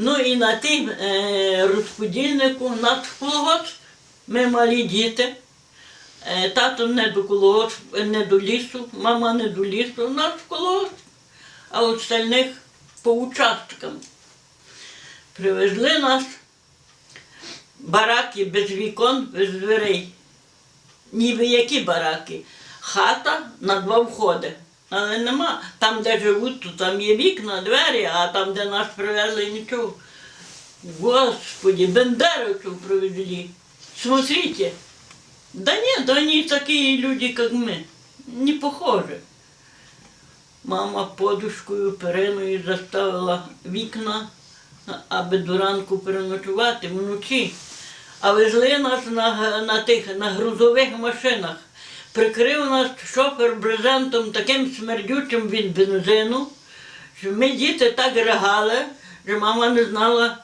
Ну і на тим е, розподільнику наш колгосп, ми малі діти. Е, тато не до колгосп, не до лісу, мама не до лісу, наш колгосп, а остальних по участкам. Привезли нас бараки без вікон, без дверей. Ніби які бараки. Хата на два входи. Але нема. Там, де живуть, то там є вікна, двері, а там, де нас привезли, нічого. Господи, бендеровцев привезли. Смотрите. Да нет, они такие люди, как мы. Не похожи. Мама подушкою, периною заставила вікна, аби до ранку переночувати вночі. А везли нас на, на тих на грузових машинах. Прикрив нас шофер брезентом таким смердючим від бензину, що ми діти так ригали, що мама не знала,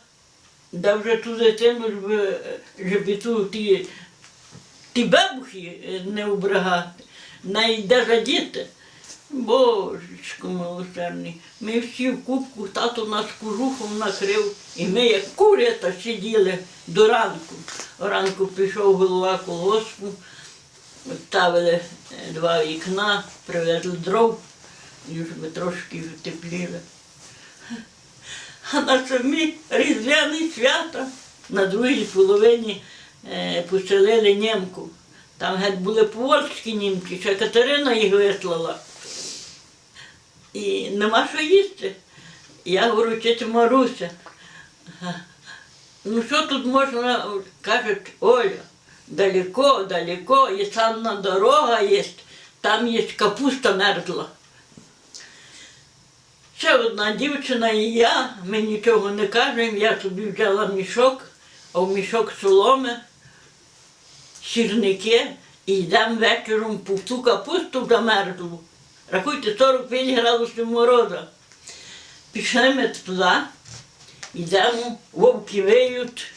де вже ту дитину, щоб, щоб ту, ті, ті бебухи не обрагати. Найде за діти. Божечко милосердний. Ми всі в кубку, тато нас кожухом накрив, і ми як курята сиділи до ранку. Ранку пішов голова колгоспу, ставили е, два вікна, привезли дров, і щоб трошки тепліли. А на самі різдвяні свята на другій половині е, поселили німку. Там геть були польські німці, ще Катерина їх вислала. І нема що їсти. Я говорю, тетя Маруся. Ну що тут можна, кажуть, Оля, далеко, далеко, і санна дорога є, там є капуста мерзла. Ще одна дівчина і я, ми нічого не кажемо, я собі взяла мішок, а в мішок соломи, сірники, і йдемо вечором по ту капусту замерзлу. Рахуйте, 45 градусів мороза. Пішли ми туди, йдемо, вовки виють.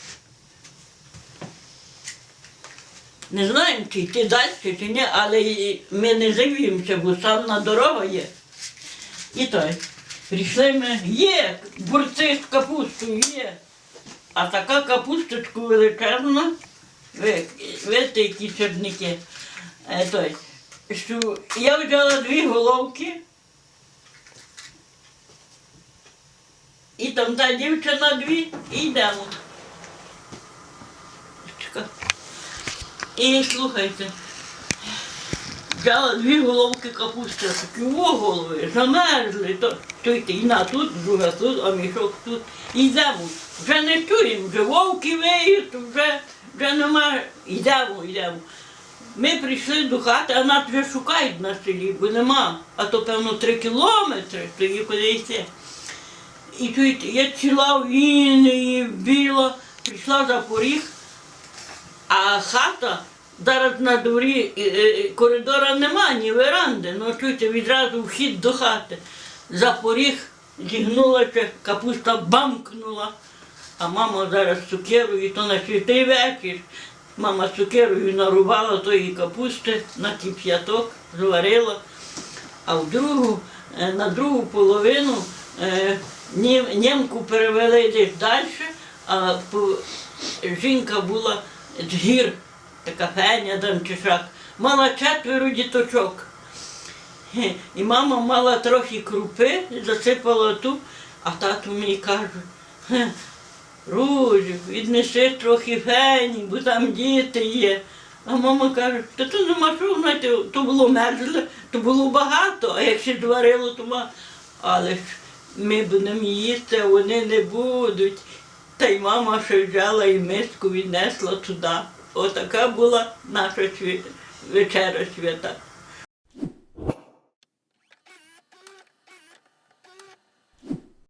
Не знаємо, чи йти далі, чи ні, але ми не живімося, бо санна дорога є. І той. Прийшли ми, є, бурці з капустою є. А така капусточка величезна, ви, видите, які черники. Е, той, що я взяла дві головки. І там та дівчина дві, і йдемо. І слухайте. Взяла дві головки капусти, такі о голови, замерзли, то чуйте, одна тут, друга тут, а мішок тут. Йдемо. Вже не чуємо, вже вовки виють, вже, вже нема. Йдемо, йдемо. Ми прийшли до хати, а нас вже шукають на селі, бо нема. А то, певно, три кілометри, то є куди йти. І чуєте, я ціла в біла, прийшла за поріг, а хата зараз на дворі е, е, коридора нема, ні веранди. Ну чуєте, відразу вхід до хати. За поріг зігнулася, капуста бамкнула. А мама зараз цукерою, то на святий вечір. Мама цукерою нарубала тої капусти на кип'яток, зварила. А в другу, е, на другу половину нім- німку перевели десь далі, а жінка була з гір, така феня там чи шак, мала четверо діточок. І мама мала трохи крупи, засипала ту, а тато мені каже, «Хе, Рузю, віднеси трохи фені, бо там діти є. А мама каже, та то нема що, знаєте, то було мерзле, то було багато, а як ще зварило, то ма. Але ж ми будемо їсти, а вони не будуть. Та й мама ще взяла і миску віднесла туди. Отака була наша вечеря свята.